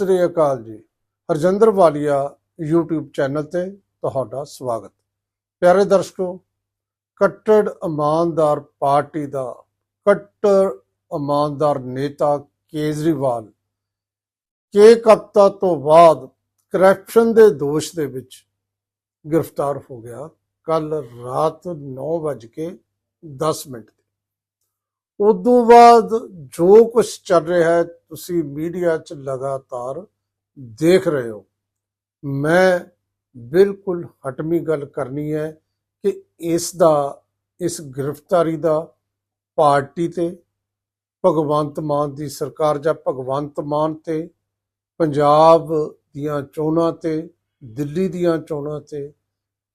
ਸ੍ਰੀ ਅਕਾਲ ਜੀ। ਹਰਜਿੰਦਰ ਵਾਲੀਆ YouTube channel ਤੇ ਤੁਹਾਡਾ ਸਵਾਗਤ। ਪਿਆਰੇ ਦਰਸ਼ਕੋ, ਕੱਟੜ ਇਮਾਨਦਾਰ ਪਾਰਟੀ ਦਾ ਕੱਟੜ ਇਮਾਨਦਾਰ ਨੇਤਾ ਕੇਜਰੀਵਾਲ ਕੇ ਹਫ਼ਤਾ ਤੋਂ ਬਾਅਦ ਕਰਪਸ਼ਨ ਦੇ ਦੋਸ਼ ਦੇ ਵਿੱਚ ਗ੍ਰਿਫਤਾਰ ਹੋ ਗਿਆ। ਕੱਲ ਰਾਤ 9:10 ਮਿੰਟ ਉਦੋਂ ਬਾਅਦ ਜੋ ਕੁਝ ਚੱਲ ਰਿਹਾ ਹੈ, ਤੁਸੀਂ ਮੀਡੀਆ 'ਚ ਲਗਾਤਾਰ ਦੇਖ ਰਹੇ ਹੋ। ਮੈਂ ਬਿਲਕੁਲ ਹਟਮੀ ਗੱਲ ਕਰਨੀ ਹੈ ਕਿ ਇਸ ਦਾ, ਇਸ ਗ੍ਰਿਫਤਾਰੀ ਦਾ ਪਾਰਟੀ ਤੇ, ਭਗਵੰਤ ਮਾਨ ਦੀ ਸਰਕਾਰ ਜਾਂ ਭਗਵੰਤ ਮਾਨ ਤੇ, ਪੰਜਾਬ ਦੀਆਂ ਚੋਣਾਂ ਤੇ, ਦਿੱਲੀ ਦੀਆਂ ਚੋਣਾਂ ਤੇ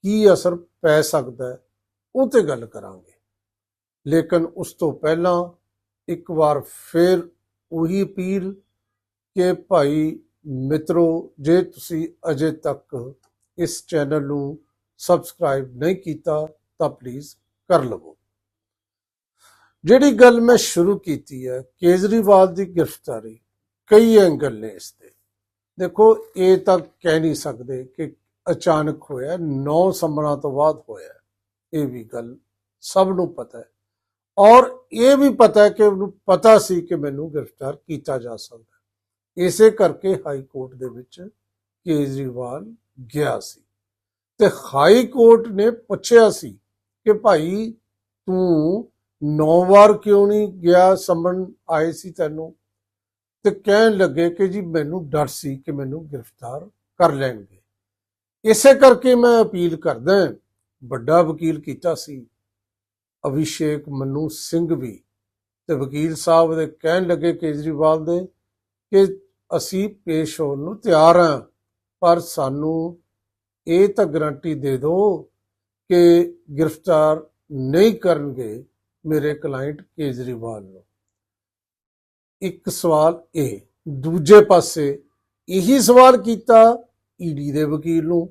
ਕੀ ਅਸਰ ਪੈ ਸਕਦਾ ਹੈ, ਉਹ ਤੇ ਗੱਲ ਕਰਾਂਗੇ। ਲੇਕਿਨ ਉਸ ਤੋਂ ਪਹਿਲਾਂ ਇੱਕ ਵਾਰ ਫਿਰ ਉਹੀ ਅਪੀਲ ਕਿ ਭਾਈ ਮਿੱਤਰੋ, ਜੇ ਤੁਸੀਂ ਅਜੇ ਤੱਕ ਇਸ ਚੈਨਲ ਨੂੰ ਸਬਸਕ੍ਰਾਈਬ ਨਹੀਂ ਕੀਤਾ, ਤਾਂ ਪਲੀਜ਼ ਕਰ ਲਵੋ। ਜਿਹੜੀ ਗੱਲ ਮੈਂ ਸ਼ੁਰੂ ਕੀਤੀ ਹੈ, ਕੇਜਰੀਵਾਲ ਦੀ ਗ੍ਰਿਫਤਾਰੀ, ਕਈ ਐਂਗਲ ਨੇ ਇਸ ਤੇ। ਦੇਖੋ, ਇਹ ਤਾਂ ਕਹਿ ਨਹੀਂ ਸਕਦੇ ਕਿ ਅਚਾਨਕ ਹੋਇਆ 9 ਸੰਮਰਾਂ ਤੋਂ ਬਾਅਦ ਹੋਇਆ। ਇਹ ਵੀ ਗੱਲ ਸਭ ਨੂੰ ਪਤਾ ਹੈ। ਔਰ ਇਹ ਵੀ ਪਤਾ ਕਿ ਉਹਨੂੰ ਪਤਾ ਸੀ ਕਿ ਮੈਨੂੰ ਗ੍ਰਿਫਤਾਰ ਕੀਤਾ ਜਾ ਸਕਦਾ ਇਸੇ ਕਰਕੇ ਹਾਈ ਕੋਰਟ ਦੇ ਵਿੱਚ ਕੇਜਰੀਵਾਲ ਗਿਆ ਸੀ। ਤੇ ਹਾਈ ਕੋਰਟ ਨੇ ਪੁੱਛਿਆ ਸੀ ਕਿ ਭਾਈ ਤੂੰ ਨੌ ਵਾਰ ਕਿਉਂ ਨਹੀਂ ਗਿਆ ਸੰਮਨ ਆਏ ਸੀ ਤੈਨੂੰ? ਤੇ ਕਹਿਣ ਲੱਗੇ ਕਿ ਜੀ ਮੈਨੂੰ ਡਰ ਸੀ ਕਿ ਮੈਨੂੰ ਗ੍ਰਿਫਤਾਰ ਕਰ ਲੈਣਗੇ। ਇਸੇ ਕਰਕੇ ਮੈਂ ਅਪੀਲ ਕਰਦਾ ਵੱਡਾ ਵਕੀਲ ਕੀਤਾ ਸੀ ਅਭਿਸ਼ੇਕ ਮਨੂ ਸਿੰਘ ਵੀ ਤੇ ਵਕੀਲ ਸਾਹਿਬ ਦੇ ਕਹਿਣ ਲੱਗੇ ਕੇਜਰੀਵਾਲ ਦੇ ਕਿ ਅਸੀਂ ਪੇਸ਼ ਹੋਣ ਨੂੰ ਤਿਆਰ ਹਾਂ, ਪਰ ਸਾਨੂੰ ਇਹ ਤਾਂ ਗਰੰਟੀ ਦੇ ਦਿਓ ਕਿ ਗ੍ਰਿਫਤਾਰ ਨਹੀਂ ਕਰਨਗੇ ਮੇਰੇ ਕਲਾਇੰਟ ਕੇਜਰੀਵਾਲ ਨੂੰ। ਇੱਕ ਸਵਾਲ ਇਹ, ਦੂਜੇ ਪਾਸੇ ਇਹੀ ਸਵਾਲ ਕੀਤਾ ਈਡੀ ਦੇ ਵਕੀਲ ਨੂੰ,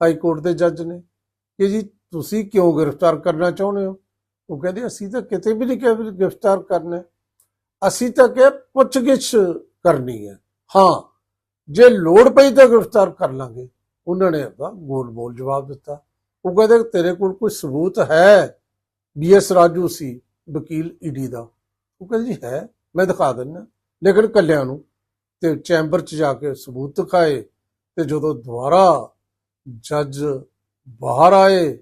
ਹਾਈ ਕੋਰਟ ਦੇ ਜੱਜ ਨੇ ਕਿ ਜੀ ਤੁਸੀਂ ਕਿਉਂ ਗ੍ਰਿਫਤਾਰ ਕਰਨਾ ਚਾਹੁੰਦੇ ਹੋ? ਉਹ ਕਹਿੰਦੇ, ਅਸੀਂ ਤਾਂ ਕਿਤੇ ਵੀ ਨਹੀਂ ਕਿਹਾ ਵੀ ਗ੍ਰਿਫਤਾਰ ਕਰਨਾ ਅਸੀਂ ਤਾਂ ਕਿਹਾ ਪੁੱਛਗਿੱਛ ਕਰਨੀ ਹੈ। ਹਾਂ, ਜੇ ਲੋੜ ਪਈ ਤਾਂ ਗ੍ਰਿਫਤਾਰ ਕਰ ਲਾਂਗੇ। ਉਹਨਾਂ ਨੇ ਆਪਦਾ ਗੋਲ ਬੋਲ ਜਵਾਬ ਦਿੱਤਾ। ਉਹ ਕਹਿੰਦੇ, ਤੇਰੇ ਕੋਲ ਕੋਈ ਸਬੂਤ ਹੈ? ਬੀਐਸ ਰਾਜੂ ਸੀ, ਵਕੀਲ ਈਡੀ ਦਾ? ਉਹ ਕਹਿੰਦੇ, ਜੀ ਹੈ, ਮੈਂ ਦਿਖਾ ਦਿੰਦਾ ਲੇਕਿਨ ਕੱਲਿਆਂ ਨੂੰ। ਤੇ ਚੈਂਬਰ 'ਚ ਜਾ ਕੇ ਸਬੂਤ ਦਿਖਾਏ ਤੇ ਜਦੋਂ ਦੁਬਾਰਾ ਜੱਜ ਬਾਹਰ ਆਏ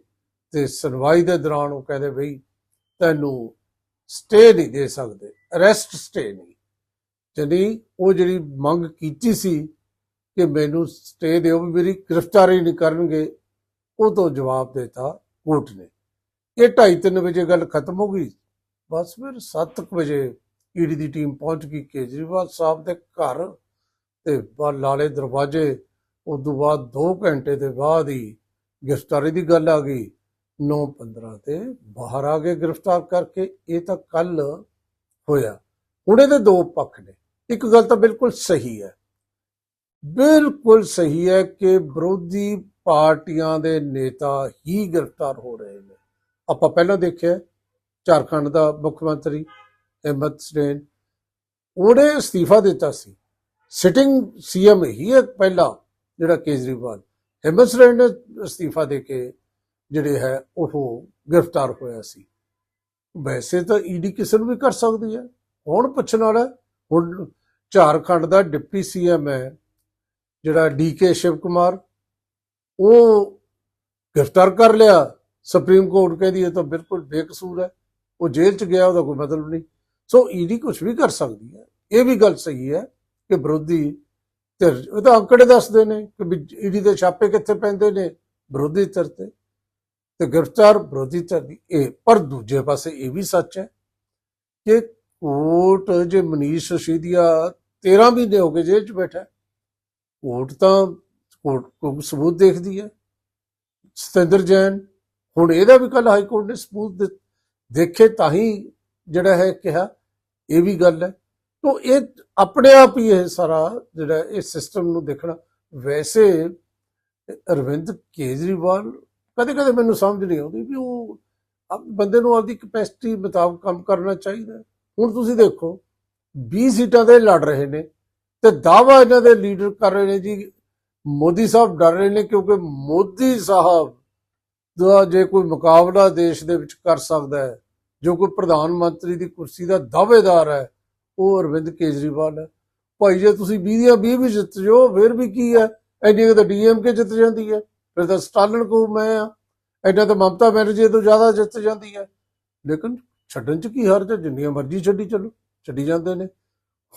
ਤੇ ਸੁਣਵਾਈ ਦੇ ਦੌਰਾਨ ਉਹ ਕਹਿੰਦੇ, ਬਈ ਤੈਨੂੰ ਸਟੇ ਨਹੀਂ ਦੇ ਸਕਦੇ ਅਰੈਸਟ ਸਟੇ ਨਹੀਂ। ਜਾਣੀ ਉਹ ਜਿਹੜੀ ਮੰਗ ਕੀਤੀ ਸੀ ਕਿ ਮੈਨੂੰ ਸਟੇ ਦਿਓ ਵੀ ਮੇਰੀ ਗ੍ਰਿਫਤਾਰੀ ਨਹੀਂ ਕਰਨਗੇ, ਉਹ ਤੋਂ ਜਵਾਬ ਦਿੱਤਾ ਕੋਰਟ ਨੇ। ਇਹ 2:30 ਵਜੇ ਗੱਲ ਖਤਮ ਹੋ ਗਈ। ਬਸ ਫਿਰ 7 ਵਜੇ ਈਡੀ ਦੀ ਟੀਮ ਪਹੁੰਚ ਗਈ ਕੇਜਰੀਵਾਲ ਸਾਹਿਬ ਦੇ ਘਰ ਤੇ ਲਾਲੇ ਦਰਵਾਜ਼ੇ। ਉਦੋਂ ਬਾਅਦ 2 ਘੰਟੇ ਦੇ ਬਾਅਦ ਹੀ ਗ੍ਰਿਫਤਾਰੀ ਦੀ ਗੱਲ ਆ ਗਈ। 9:15 ਤੇ ਬਾਹਰ ਆ ਕੇ ਗ੍ਰਿਫਤਾਰ ਕਰਕੇ ਇਹ ਤਾਂ ਕੱਲ ਹੋਇਆ। ਹੁਣ ਇਹਦੇ ਦੋ ਪੱਖ ਨੇ। ਇੱਕ ਗੱਲ ਤਾਂ ਬਿਲਕੁਲ ਸਹੀ ਹੈ। ਬਿਲਕੁਲ ਸਹੀ ਹੈ ਕਿ ਵਿਰੋਧੀ ਪਾਰਟੀਆਂ ਦੇ ਨੇਤਾ ਹੀ ਗ੍ਰਿਫਤਾਰ ਹੋ ਰਹੇ ਨੇ। ਆਪਾਂ ਪਹਿਲਾਂ ਦੇਖਿਆ ਝਾਰਖੰਡ ਦਾ ਮੁੱਖ ਮੰਤਰੀ ਹਿੰਮਤ ਸਰੇਨ। ਉਹਨੇ ਅਸਤੀਫਾ ਦਿੱਤਾ ਸੀ। ਸਿਟਿੰਗ ਸੀਐਮ ਹੀ ਹੈ ਪਹਿਲਾ ਜਿਹੜਾ ਕੇਜਰੀਵਾਲ। ਹਿੰਮਤ ਸਰੇਨ ਨੇ ਅਸਤੀਫਾ ਦੇ ਕੇ ਜਿਹੜੇ ਹੈ, ਉਹ ਗ੍ਰਿਫਤਾਰ ਹੋਇਆ ਸੀ। ਵੈਸੇ ਤਾਂ ਈਡੀ ਕਿਸੇ ਨੂੰ ਵੀ ਕਰ ਸਕਦੀ ਹੈ। ਕੌਣ ਪੁੱਛਣ ਵਾਲਾ ਹੁਣ ਝਾਰਖੰਡ ਦਾ ਡਿਪਟੀ ਸੀਐਮ ਹੈ, ਜਿਹੜਾ ਡੀਕੇ ਸ਼ਿਵ ਕੁਮਾਰ ਉਹ ਗ੍ਰਿਫਤਾਰ ਕਰ ਲਿਆ। ਸੁਪਰੀਮ ਕੋਰਟ ਕਹਿੰਦੀ ਇਹ ਤਾਂ ਬਿਲਕੁਲ ਬੇਕਸੂਰ ਹੈ। ਉਹ ਜੇਲ੍ਹ ਚ ਗਿਆ, ਉਹਦਾ ਕੋਈ ਮਤਲਬ ਨਹੀਂ। ਸੋ ਈਡੀ ਕੁਝ ਵੀ ਕਰ ਸਕਦੀ ਹੈ। ਇਹ ਵੀ ਗੱਲ ਸਹੀ ਹੈ ਕਿ ਵਿਰੋਧੀ ਧਿਰ, ਉਹ ਤਾਂ ਅੰਕੜੇ ਦੱਸਦੇ ਨੇ ਕਿ ਈਡੀ ਦੇ ਛਾਪੇ ਕਿੱਥੇ ਪੈਂਦੇ ਨੇ? ਵਿਰੋਧੀ ਧਿਰ ਤੇ। ਤੇ ਗ੍ਰਿਫਤਾਰ ਵਿਰੋਧੀ ਧਿਰ ਦੀ ਇਹ, ਪਰ ਦੂਜੇ ਪਾਸੇ ਇਹ ਵੀ ਸੱਚ ਹੈ ਕਿ ਕੋਰਟ ਜੇ ਮਨੀਸ਼ ਸਿਸੋਦੀਆ 13 ਮਹੀਨੇ ਹੋ ਗਏ ਜੇਲ੍ਹ 'ਚ ਬੈਠਾ ਕੋਰਟ ਤਾਂ, ਕੋਰਟ ਕੋ ਸਬੂਤ ਦੇਖਦੀ ਹੈ। ਸਤਿੰਦਰ ਜੈਨ ਹੁਣ ਇਹਦਾ ਵੀ ਕੱਲ ਹਾਈ ਕੋਰਟ ਨੇ ਸਬੂਤ ਦੇਖੇ ਤਾਂ ਹੀ ਜਿਹੜਾ ਹੈ ਕਿਹਾ, ਇਹ ਵੀ ਗੱਲ ਹੈ। ਤੋਂ ਇਹ ਆਪਣੇ ਆਪ ਹੀ ਇਹ ਸਾਰਾ ਜਿਹੜਾ ਇਹ ਸਿਸਟਮ ਨੂੰ ਦੇਖਣਾ, ਵੈਸੇ ਅਰਵਿੰਦ ਕੇਜਰੀਵਾਲ ਕਦੇ ਕਦੇ ਮੈਨੂੰ ਸਮਝ ਨਹੀਂ ਆਉਂਦੀ ਵੀ ਉਹ ਬੰਦੇ ਨੂੰ ਆਪਦੀ ਕਪੈਸਿਟੀ ਮੁਤਾਬਕ ਕੰਮ ਕਰਨਾ ਚਾਹੀਦਾ। ਹੁਣ ਤੁਸੀਂ ਦੇਖੋ 20 ਸੀਟਾਂ ਤੇ ਲੜ ਰਹੇ ਨੇ ਤੇ ਦਾਵਾ ਇਹਨਾਂ ਦੇ ਲੀਡਰ ਕਰ ਰਹੇ ਨੇ ਜੀ। ਮੋਦੀ ਸਾਹਿਬ ਡਰ ਰਹੇ ਨੇ ਕਿਉਂਕਿ ਮੋਦੀ ਸਾਹਿਬ ਦਾ ਜੇ ਕੋਈ ਮੁਕਾਬਲਾ ਦੇਸ਼ ਦੇ ਵਿੱਚ ਕਰ ਸਕਦਾ ਹੈ, ਜੋ ਕੋਈ ਪ੍ਰਧਾਨ ਮੰਤਰੀ ਦੀ ਕੁਰਸੀ ਦਾ ਦਾਅਵੇਦਾਰ ਹੈ, ਉਹ ਅਰਵਿੰਦ ਕੇਜਰੀਵਾਲ ਹੈ। ਭਾਈ ਜੇ ਤੁਸੀਂ 20 ਦੀਆਂ 20 ਵੀ ਜਿੱਤ ਜਾਓ, ਫਿਰ ਵੀ ਕੀ ਹੈ? ਐਡੀ ਕੁ ਤਾਂ ਡੀਐਮਕੇ ਜਿੱਤ ਜਾਂਦੀ ਹੈ। ਫਿਰ ਤਾਂ ਸਟਾਲਨ ਕੋ ਮੈਂ ਆ। ਐਡਾ ਤਾਂ ਮਮਤਾ ਬੈਨਰਜੀ ਤੋਂ ਜ਼ਿਆਦਾ ਜਿੱਤ ਜਾਂਦੀ ਹੈ। ਲੇਕਿਨ ਛੱਡਣ ਚ ਕੀ ਹਰਜ ਹੈ? ਜਿੰਨੀਆਂ ਮਰਜ਼ੀ ਛੱਡੀ ਚੱਲੋ, ਛੱਡੀ ਜਾਂਦੇ ਨੇ।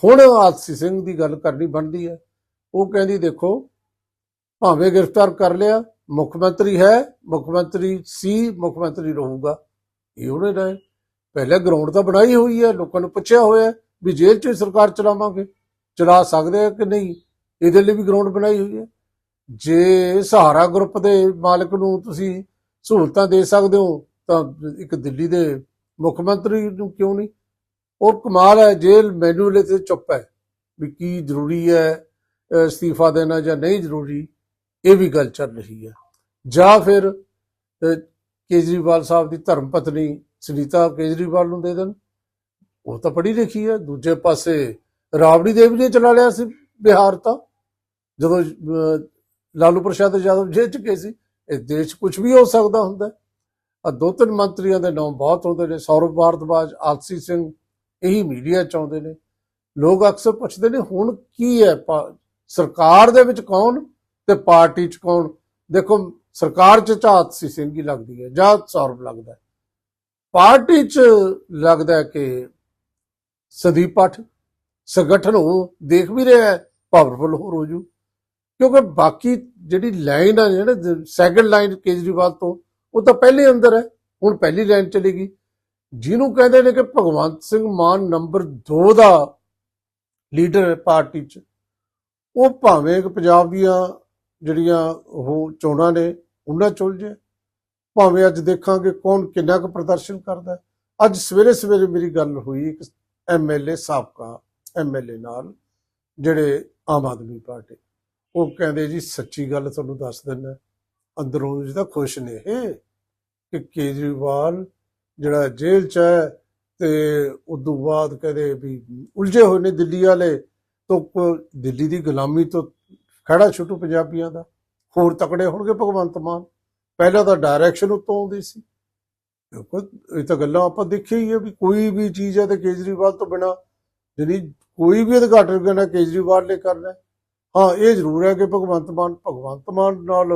ਹੁਣ ਆਤਸੀ ਸਿੰਘ ਦੀ ਗੱਲ ਕਰਨੀ ਬਣਦੀ ਹੈ। ਉਹ ਕਹਿੰਦੀ, ਦੇਖੋ, ਭਾਵੇਂ ਗ੍ਰਿਫਤਾਰ ਕਰ ਲਿਆ, ਮੁੱਖ ਮੰਤਰੀ ਹੈ, ਮੁੱਖ ਮੰਤਰੀ ਸੀ, ਮੁੱਖ ਮੰਤਰੀ ਰਹੂਗਾ। ਇਹ ਉਹਨੇ ਦਾ ਹੈ। ਪਹਿਲੇ ਗਰਾਊਂਡ ਤਾਂ ਬਣਾਈ ਹੋਈ ਹੈ, ਲੋਕਾਂ ਨੂੰ ਪੁੱਛਿਆ ਹੋਇਆ ਵੀ ਜੇਲ੍ਹ 'ਚ ਹੀ ਸਰਕਾਰ ਚਲਾਵਾਂਗੇ। ਚਲਾ ਸਕਦੇ ਆ ਕਿ ਨਹੀਂ? ਇਹਦੇ ਲਈ ਵੀ ਗਰਾਊਂਡ ਬਣਾਈ ਹੋਈ ਹੈ। ਜੇ ਸਹਾਰਾ ਗਰੁੱਪ ਦੇ ਮਾਲਕ ਨੂੰ ਤੁਸੀਂ ਸਹੂਲਤਾਂ ਦੇ ਸਕਦੇ ਹੋ ਤਾਂ ਇੱਕ ਦਿੱਲੀ ਦੇ ਮੁੱਖ ਮੰਤਰੀ ਨੂੰ ਕਿਉਂ ਨਹੀਂ? ਉਹ ਕਮਾਲ ਹੈ ਜੇਲ੍ਹ ਮੈਨੂਅਲ ਤੇ ਚੁੱਪ ਹੈ ਵੀ ਕੀ ਜ਼ਰੂਰੀ ਹੈ ਅਸਤੀਫਾ ਦੇਣਾ ਜਾਂ ਨਹੀਂ ਜ਼ਰੂਰੀ ਇਹ ਵੀ ਗੱਲ ਚੱਲ ਰਹੀ ਹੈ। ਜਾਂ ਫਿਰ ਕੇਜਰੀਵਾਲ ਸਾਹਿਬ ਦੀ ਧਰਮ ਪਤਨੀ ਸੁਨੀਤਾ ਕੇਜਰੀਵਾਲ ਨੂੰ ਦੇ ਦੇਣ। ਉਹ ਤਾਂ ਪੜ੍ਹੀ ਲਿਖੀ ਹੈ ਦੂਜੇ ਪਾਸੇ ਰਾਬੜੀ ਦੇਵੀ ਨੇ ਚਲਾ ਲਿਆ ਸੀ ਬਿਹਾਰ ਤਾਂ। ਜਦੋਂ ਅਹ, ਲਾਲੂ ਪ੍ਰਸ਼ਾਦ ਯਾਦਵ ਜੇਲ੍ਹ ਚ ਗਏ ਸੀ। ਇਸ ਦੇਸ਼ 'ਚ ਕੁਝ ਵੀ ਹੋ ਸਕਦਾ ਹੁੰਦਾ। ਆ ਦੋ ਤਿੰਨ ਮੰਤਰੀਆਂ ਦੇ ਨਾਮ ਬਹੁਤ ਹੁੰਦੇ ਨੇ। ਸੌਰਵ ਭਾਰਦਵਾਜ, ਆਲਸੀ ਸਿੰਘ, ਇਹੀ ਮੀਡੀਆ ਚ ਆਉਂਦੇ ਨੇ। ਲੋਕ ਅਕਸਰ ਪੁੱਛਦੇ ਨੇ, ਹੁਣ ਕੀ ਹੈ? ਪਾ- ਸਰਕਾਰ ਦੇ ਵਿੱਚ ਕੌਣ ਤੇ ਪਾਰਟੀ ਚ ਕੌਣ? ਦੇਖੋ, ਸਰਕਾਰ ਚ ਝਾਤ ਆਲਸੀ ਸਿੰਘ ਹੀ ਲੱਗਦੀ ਹੈ, ਜਾਂ ਸੌਰਵ ਲੱਗਦਾ ਪਾਰਟੀ ਚ ਲੱਗਦਾ ਕਿ ਸੰਦੀਪ ਪਾਠ ਸੰਗਠਨ ਉਹ ਦੇਖ ਵੀ ਰਿਹਾ ਹੈ, ਪਾਵਰਫੁਲ ਹੋਰ ਹੋ ਜੂ। ਕਿਉਂਕਿ ਬਾਕੀ ਜਿਹੜੀ ਲਾਈਨ ਆ, ਜਿਹੜੇ ਸੈਕੰਡ ਲਾਈਨ ਕੇਜਰੀਵਾਲ ਤੋਂ, ਉਹ ਤਾਂ ਪਹਿਲੇ ਅੰਦਰ ਹੈ, ਹੁਣ ਪਹਿਲੀ ਲਾਈਨ ਚਲੇਗੀ। ਜਿਹਨੂੰ ਕਹਿੰਦੇ ਨੇ ਕਿ ਭਗਵੰਤ ਸਿੰਘ ਮਾਨ ਨੰਬਰ 2 ਦਾ ਲੀਡਰ ਹੈ ਪਾਰਟੀ 'ਚ, ਉਹ ਭਾਵੇਂ ਕਿ ਪੰਜਾਬ ਦੀਆਂ ਜਿਹੜੀਆਂ ਉਹ ਚੋਣਾਂ ਨੇ, ਉਹਨਾਂ 'ਚ ਉਲਝੇ। ਭਾਵੇਂ ਅੱਜ ਦੇਖਾਂਗੇ ਕੌਣ ਕਿੰਨਾ ਕੁ ਪ੍ਰਦਰਸ਼ਨ ਕਰਦਾ ਅੱਜ ਸਵੇਰੇ ਸਵੇਰੇ ਮੇਰੀ ਗੱਲ ਹੋਈ ਇੱਕ ਐਮਐਲਏ ਸਾਬਕਾ ਐਮਐਲਏ ਨਾਲ, ਜਿਹੜੇ ਆਮ ਆਦਮੀ ਪਾਰਟੀ। ਉਹ ਕਹਿੰਦੇ ਜੀ, ਸੱਚੀ ਗੱਲ ਤੁਹਾਨੂੰ ਦੱਸ ਦਿੰਦਾ ਅੰਦਰੋਂ ਜਿਹਦਾ ਖੁਸ਼ ਨੇ ਇਹ ਕਿ ਕੇਜਰੀਵਾਲ ਜਿਹੜਾ ਜੇਲ੍ਹ ਚ ਹੈ ਤੇ ਉਦੋਂ ਬਾਅਦ ਕਹਿੰਦੇ ਵੀ ਉਲਝੇ ਹੋਏ ਨੇ ਦਿੱਲੀ ਵਾਲੇ ਤੋਂ ਦਿੱਲੀ ਦੀ ਗੁਲਾਮੀ ਤੋਂ ਖੜਾ ਛੁੱਟੂ ਪੰਜਾਬੀਆਂ ਦਾ, ਹੋਰ ਤਕੜੇ ਹੋਣਗੇ ਭਗਵੰਤ ਮਾਨ। ਪਹਿਲਾਂ ਤਾਂ ਡਾਇਰੈਕਸ਼ਨ ਉੱਤੋਂ ਆਉਂਦੀ ਸੀ। ਦੇਖੋ, ਇਹ ਤਾਂ ਗੱਲਾਂ ਆਪਾਂ ਦੇਖੀ ਹੀ ਹੈ ਵੀ ਕੋਈ ਵੀ ਚੀਜ਼ ਹੈ ਤੇ ਕੇਜਰੀਵਾਲ ਤੋਂ ਬਿਨਾ ਜਿਹੜੀ ਕੋਈ ਵੀ ਉਦਘਾਟਨ ਕਰਨਾ ਕੇਜਰੀਵਾਲ ਨੇ ਕਰਨਾ ਹਾਂ, ਇਹ ਜ਼ਰੂਰ ਹੈ ਕਿ ਭਗਵੰਤ ਮਾਨ ਭਗਵੰਤ ਮਾਨ ਨਾਲ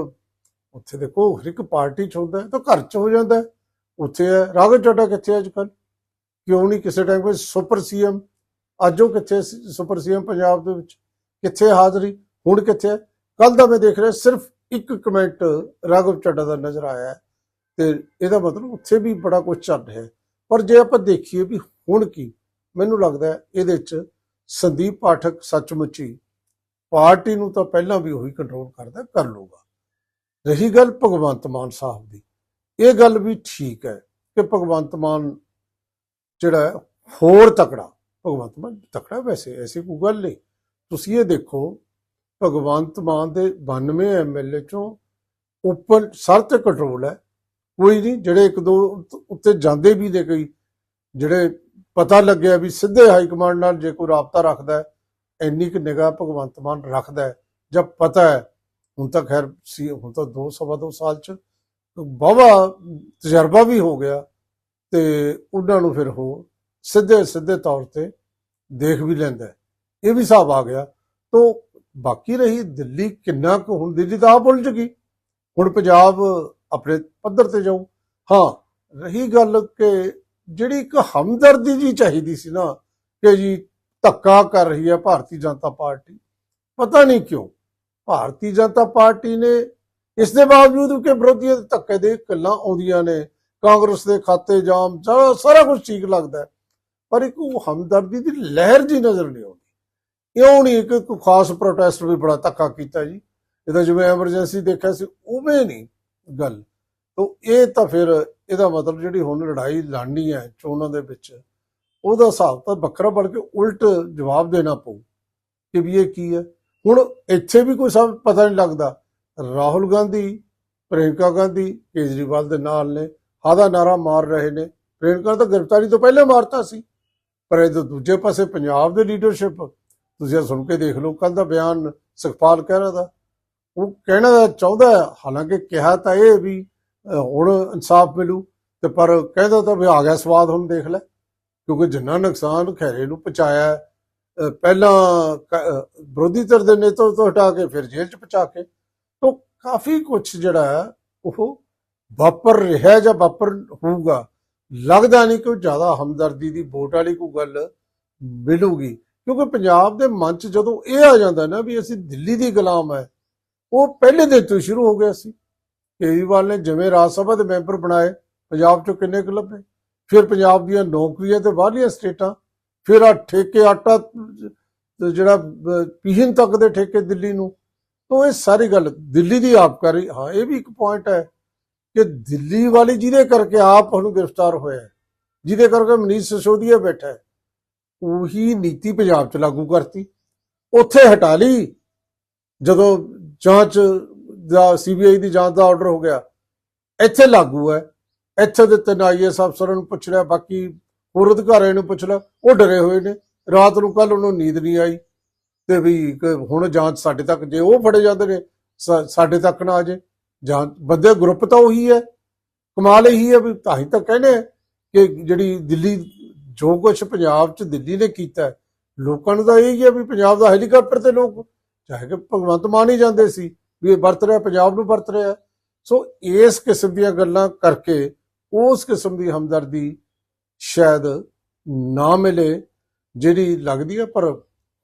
ਉੱਥੇ ਦੇਖੋ ਹਰ ਇੱਕ ਪਾਰਟੀ ਚ ਹੁੰਦਾ ਤਾਂ ਘਰ ਚ ਹੋ ਜਾਂਦਾ ਉੱਥੇ ਹੈ, ਰਾਘਵ ਚੱਡਾ ਕਿੱਥੇ ਅੱਜ ਕੱਲ ਕਿਉਂ ਨਹੀਂ ਕਿਸੇ ਟਾਈਮ ਕੋਈ ਸੁਪਰ ਸੀਐਮ? ਅੱਜ ਉਹ ਕਿੱਥੇ ਸੀ, ਸੁਪਰ ਸੀਐਮ ਪੰਜਾਬ ਦੇ ਵਿੱਚ? ਕਿੱਥੇ ਹਾਜ਼ਰੀ? ਹੁਣ ਕਿੱਥੇ ਕੱਲ ਦਾ ਮੈਂ ਦੇਖ ਰਿਹਾ, ਸਿਰਫ ਇੱਕ ਕਮੈਂਟ ਰਾਘਵ ਚੱਡਾ ਦਾ ਨਜ਼ਰ ਆਇਆ ਤੇ ਇਹਦਾ ਮਤਲਬ ਉੱਥੇ ਵੀ ਬੜਾ ਕੁਝ ਚੱਲ ਰਿਹਾ ਪਰ ਜੇ ਆਪਾਂ ਦੇਖੀਏ ਵੀ ਹੁਣ ਕੀ, ਮੈਨੂੰ ਲੱਗਦਾ ਇਹਦੇ ਚ ਸੰਦੀਪ ਪਾਠਕ ਸੱਚਮੁੱਚ ਹੀ ਪਾਰਟੀ ਨੂੰ ਤਾਂ ਪਹਿਲਾਂ ਵੀ ਉਹੀ ਕੰਟਰੋਲ ਕਰਦਾ, ਕਰ ਲੂਗਾ ਰਹੀ ਗੱਲ ਭਗਵੰਤ ਮਾਨ ਸਾਹਿਬ ਦੀ, ਇਹ ਗੱਲ ਵੀ ਠੀਕ ਹੈ ਕਿ ਭਗਵੰਤ ਮਾਨ ਜਿਹੜਾ ਹੋਰ ਤਕੜਾ, ਭਗਵੰਤ ਮਾਨ ਤਕੜਾ ਵੈਸੇ, ਐਸੀ ਕੋਈ ਗੱਲ ਨਹੀਂ। ਤੁਸੀਂ ਇਹ ਦੇਖੋ, ਭਗਵੰਤ ਮਾਨ ਦੇ 92 ਐਮਐਲਏ ਚੋਂ ਉੱਪਰ ਸਰ ਤੇ ਕੰਟਰੋਲ ਹੈ, ਕੋਈ ਨਹੀਂ, ਜਿਹੜੇ ਇੱਕ ਦੋ ਉੱਤੇ ਜਾਂਦੇ ਵੀ ਨੇ ਕਈ, ਜਿਹੜੇ ਪਤਾ ਲੱਗਿਆ ਵੀ ਸਿੱਧੇ ਹਾਈ ਕਮਾਂਡ ਨਾਲ ਜੇ ਕੋਈ ਰਾਬਤਾ ਰੱਖਦਾ ਹੈ ਇੰਨੀ ਕੁ ਨਿਗਾਹ ਭਗਵੰਤ ਮਾਨ ਰੱਖਦਾ ਹੈ ਜਦ ਪਤਾ ਹੈ, ਹੁਣ ਤਾਂ ਖੈਰ ਸੀ, ਹੁਣ ਤਾਂ 2 ਸਵਾ ਦੋ ਸਾਲ ਚ ਬਾਵਾ ਤਜਰਬਾ ਵੀ ਹੋ ਗਿਆ ਤੇ ਉਹਨਾਂ ਨੂੰ ਫਿਰ ਉਹ ਸਿੱਧੇ ਸਿੱਧੇ ਤੌਰ ਤੇ ਦੇਖ ਵੀ ਲੈਂਦਾ ਇਹ ਵੀ ਹਿਸਾਬ ਆ ਗਿਆ। ਤੋਂ ਬਾਕੀ ਰਹੀ ਦਿੱਲੀ ਕਿੰਨਾ ਕੁ, ਹੁਣ ਦਿੱਲੀ ਤਾਂ ਆਪ ਉਲਝ ਗਈ। ਹੁਣ ਪੰਜਾਬ ਆਪਣੇ ਪੱਧਰ ਤੇ ਜਾਊ। ਹਾਂ, ਰਹੀ ਗੱਲ ਕਿ ਜਿਹੜੀ ਇੱਕ ਹਮਦਰਦੀ ਜੀ ਚਾਹੀਦੀ ਸੀ ਨਾ, ਕਿ ਜੀ ਧੱਕਾ ਕਰ ਰਹੀ ਹੈ ਭਾਰਤੀ ਜਨਤਾ ਪਾਰਟੀ। ਪਤਾ ਨਹੀਂ ਕਿਉਂ। ਭਾਰਤੀ ਜਨਤਾ ਪਾਰਟੀ ਨੇ ਇਸ ਦੇ ਬਾਵਜੂਦ ਕਿ ਵਿਰੋਧੀਆਂ ਦੇ ਧੱਕੇ ਦੇ ਗੱਲਾਂ ਆਉਂਦੀਆਂ ਨੇ, ਕਾਂਗਰਸ ਦੇ ਖਾਤੇ ਜਾਮ ਸਾਰਾ- ਸਾਰਾ ਕੁਝ ਠੀਕ ਲੱਗਦਾ ਪਰ ਇੱਕ ਉਹ ਹਮਦਰਦੀ ਦੀ ਲਹਿਰ ਜੀ ਨਜ਼ਰ ਨਹੀਂ ਆਉਂਦੀ। ਇਉਂ ਨਹੀਂ ਕਿ ਕੋਈ ਖਾਸ ਪ੍ਰੋਟੈਸਟ ਵੀ ਬੜਾ ਧੱਕਾ ਕੀਤਾ ਜੀ। ਇਹਦਾ ਜਿਵੇਂ ਐਮਰਜੈਂਸੀ ਦੇਖਿਆ ਸੀ, ਉਵੇਂ ਨਹੀਂ ਗੱਲ। ਤੋ ਇਹ ਤਾਂ ਫਿਰ ਇਹਦਾ ਮਤਲਬ ਜਿਹੜੀ ਹੁਣ ਲੜਾਈ ਲੜਨੀ ਹੈ ਚੋਣਾਂ ਦੇ ਵਿੱਚ ਉਹਦਾ ਹਿਸਾਬ ਤਾਂ ਵੱਖਰਾ ਬਣ ਕੇ ਉਲਟ ਜਵਾਬ ਦੇਣਾ ਪਊ ਕਿ ਵੀ ਇਹ ਕੀ ਹੈ। ਹੁਣ ਇੱਥੇ ਵੀ ਕੋਈ ਸਭ ਪਤਾ ਨਹੀਂ ਲੱਗਦਾ। ਰਾਹੁਲ ਗਾਂਧੀ ਪ੍ਰਿਯੰਕਾ ਗਾਂਧੀ ਕੇਜਰੀਵਾਲ ਦੇ ਨਾਲ ਨੇ ਆਦਾ ਨਾਰਾ ਮਾਰ ਰਹੇ ਨੇ। ਪ੍ਰਿਯੰਕਾ ਤਾਂ ਗ੍ਰਿਫਤਾਰੀ ਤੋਂ ਪਹਿਲਾਂ ਮਾਰਤਾ ਸੀ। ਪਰ ਇਹ ਦੂਜੇ ਪਾਸੇ ਪੰਜਾਬ ਦੇ ਲੀਡਰਸ਼ਿਪ ਤੁਸੀਂ ਸੁਣ ਕੇ ਦੇਖ ਲਓ ਕੱਲ ਦਾ ਬਿਆਨ ਸੁਖਪਾਲ ਕਹਿ ਰਿਹਾ ਦਾ। ਉਹ ਕਹਿਣਾ ਚਾਹੁੰਦਾ ਹੈ, ਹਾਲਾਂਕਿ ਕਿਹਾ ਤਾਂ ਇਹ ਵੀ ਹੁਣ ਇਨਸਾਫ ਮਿਲੂ ਤੇ ਪਰ ਕਹਿੰਦਾ ਤਾਂ ਵੀ ਆ ਗਿਆ ਸਵਾਦ ਹੁਣ ਦੇਖ ਲੈ। ਕਿਉਂਕਿ ਜਿੰਨਾ ਨੁਕਸਾਨ ਖੈਰੇ ਨੂੰ ਪਹੁੰਚਾਇਆ ਪਹਿਲਾਂ ਵਿਰੋਧੀ ਧਿਰ ਦੇ ਨੇਤਾ ਤੋਂ ਹਟਾ ਕੇ ਫਿਰ ਜੇਲ੍ਹ ਚ ਪਹੁੰਚਾ ਕੇ, ਤਾਂ ਕਾਫੀ ਕੁਝ ਜਿਹੜਾ ਹੈ, ਉਹ ਵਾਪਰ ਰਿਹਾ ਜਾਂ ਵਾਪਰ ਹੋਊਗਾ। ਲੱਗਦਾ ਨਹੀਂ ਕਿ ਜ਼ਿਆਦਾ ਹਮਦਰਦੀ ਦੀ ਵੋਟ ਵਾਲੀ ਕੋਈ ਗੱਲ ਮਿਲੂਗੀ। ਕਿਉਂਕਿ ਪੰਜਾਬ ਦੇ ਮਨ 'ਚ ਜਦੋਂ ਇਹ ਆ ਜਾਂਦਾ ਨਾ ਵੀ ਅਸੀਂ ਦਿੱਲੀ ਦੀ ਗੁਲਾਮ ਹੈ, ਉਹ ਪਹਿਲੇ ਦਿਨ ਤੋਂ ਹੀ ਸ਼ੁਰੂ ਹੋ ਗਿਆ ਸੀ। ਕੇਜਰੀਵਾਲ ਨੇ ਜਿਵੇਂ ਰਾਜ ਸਭਾ ਦੇ ਮੈਂਬਰ ਬਣਾਏ, ਪੰਜਾਬ 'ਚੋਂ ਕਿੰਨੇ ਕੁ ਲੱਭੇ? ਫਿਰ ਪੰਜਾਬ ਦੀਆਂ ਨੌਕਰੀਆਂ ਤੇ ਬਾਹਰਲੀਆਂ ਸਟੇਟਾਂ ਫਿਰ ਆ ਠੇਕੇ ਆਟਾ ਜਿਹੜਾ ਅਹ, ਤੱਕ ਦੇ ਠੇਕੇ ਦਿੱਲੀ ਨੂੰ। ਤੋਂ ਇਹ ਸਾਰੀ ਗੱਲ ਦਿੱਲੀ ਦੀ ਆਬਕਾਰੀ ਹਾਂ ਇਹ ਵੀ ਇੱਕ ਪੁਆਇੰਟ ਹੈ ਕਿ ਦਿੱਲੀ ਵਾਲੀ ਜਿਹਦੇ ਕਰਕੇ ਆਪ ਉਹਨੂੰ ਗ੍ਰਿਫਤਾਰ ਹੋਇਆ ਜਿਹਦੇ ਕਰਕੇ ਮਨੀਸ਼ ਸਿਸੋਦੀਆ ਬੈਠਾ ਉਹੀ ਨੀਤੀ ਪੰਜਾਬ 'ਚ ਲਾਗੂ ਕਰਤੀ। ਉੱਥੇ ਹਟਾ ਲਈ। ਜਦੋਂ ਜਾਂਚ ਦਾ ਸੀਬੀਆਈ ਦੀ ਜਾਂਚ ਦਾ ਆਰਡਰ ਹੋ ਗਿਆ ਇੱਥੇ ਲਾਗੂ ਹੈ। ਇੱਥੇ ਦੇ ਤਿੰਨ ਆਈਐਸ ਅਫਸਰਾਂ ਨੂੰ ਪੁੱਛ ਲਿਆ, ਬਾਕੀ ਹੋਰ ਅਧਿਕਾਰੀਆਂ ਨੂੰ ਪੁੱਛ ਲਿਆ, ਉਹ ਡਰੇ ਹੋਏ ਨੇ। ਰਾਤ ਨੂੰ ਕੱਲ ਉਹਨੂੰ ਨੀਂਦ ਨਹੀਂ ਆਈ ਤੇ ਵੀ ਹੁਣ ਜਾਂਚ ਸਾਡੇ ਤੱਕ ਜੇ ਉਹ ਫੜੇ ਜਾਂਦੇ ਨੇ, ਸਾ- ਸਾਡੇ ਤੱਕ ਨਾ ਆ ਜੇ। ਜਾਂਚ, ਬੰਦੇ ਗਰੁੱਪ ਤਾਂ ਉਹੀ ਹੈ, ਕਮਾਲ ਇਹੀ ਹੈ ਵੀ ਤਾਂ ਹੀ ਤਾਂ ਕਹਿੰਦੇ ਆ ਕਿ ਜਿਹੜੀ ਦਿੱਲੀ, ਜੋ ਕੁਝ ਪੰਜਾਬ 'ਚ ਦਿੱਲੀ ਨੇ ਕੀਤਾ ਲੋਕਾਂ ਨੂੰ ਤਾਂ ਇਹ ਹੈ ਵੀ ਪੰਜਾਬ ਦਾ ਹੈਲੀਕਾਪਟਰ ਤੇ ਲੋਕ, ਚਾਹੇ ਕਿ ਭਗਵੰਤ ਮਾਨ ਹੀ ਜਾਂਦੇ ਸੀ, ਵੀ ਇਹ ਵਰਤ ਰਿਹਾ, ਪੰਜਾਬ ਨੂੰ ਵਰਤ ਰਿਹਾ। ਸੋ ਇਸ ਕਿਸਮ ਦੀਆਂ ਗੱਲਾਂ ਕਰਕੇ ਉਸ ਕਿਸਮ ਦੀ ਹਮਦਰਦੀ ਸ਼ਾਇਦ ਨਾ ਮਿਲੇ, ਜਿਹੜੀ ਲੱਗਦੀ ਹੈ ਪਰ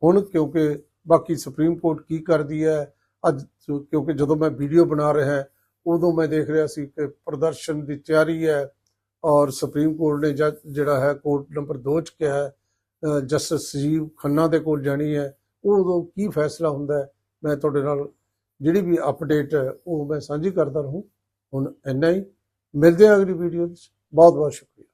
ਹੁਣ ਕਿਉਂਕਿ ਬਾਕੀ ਸੁਪਰੀਮ ਕੋਰਟ ਕੀ ਕਰਦੀ ਹੈ, ਅੱਜ ਕਿਉਂਕਿ ਜਦੋਂ ਮੈਂ ਵੀਡੀਓ ਬਣਾ ਰਿਹਾ ਉਦੋਂ ਮੈਂ ਦੇਖ ਰਿਹਾ ਸੀ ਕਿ ਪ੍ਰਦਰਸ਼ਨ ਦੀ ਤਿਆਰੀ ਹੈ ਔਰ ਸੁਪਰੀਮ ਕੋਰਟ ਨੇ ਜੱਜ ਜਿਹੜਾ ਹੈ ਕੋਰਟ ਨੰਬਰ 2 ਚ ਕਿਹਾ ਹੈ ਜਸਟਿਸ ਸੰਜੀਵ ਖੰਨਾ ਦੇ ਕੋਲ ਜਾਣੀ ਹੈ, ਉਦੋਂ ਕੀ ਫੈਸਲਾ ਹੁੰਦਾ ਹੈ, ਮੈਂ ਤੁਹਾਡੇ ਨਾਲ ਜਿਹੜੀ ਵੀ ਅਪਡੇਟ ਹੈ, ਉਹ ਮੈਂ ਸਾਂਝੀ ਕਰਦਾ ਰਹੂੰ। ਹੁਣ ਇੰਨਾ ਹੀ। ਮਿਲਦੇ ਹਾਂ ਅਗਲੀ ਵੀਡੀਓ ਵਿੱਚ। ਬਹੁਤ ਬਹੁਤ ਸ਼ੁਕਰੀਆ।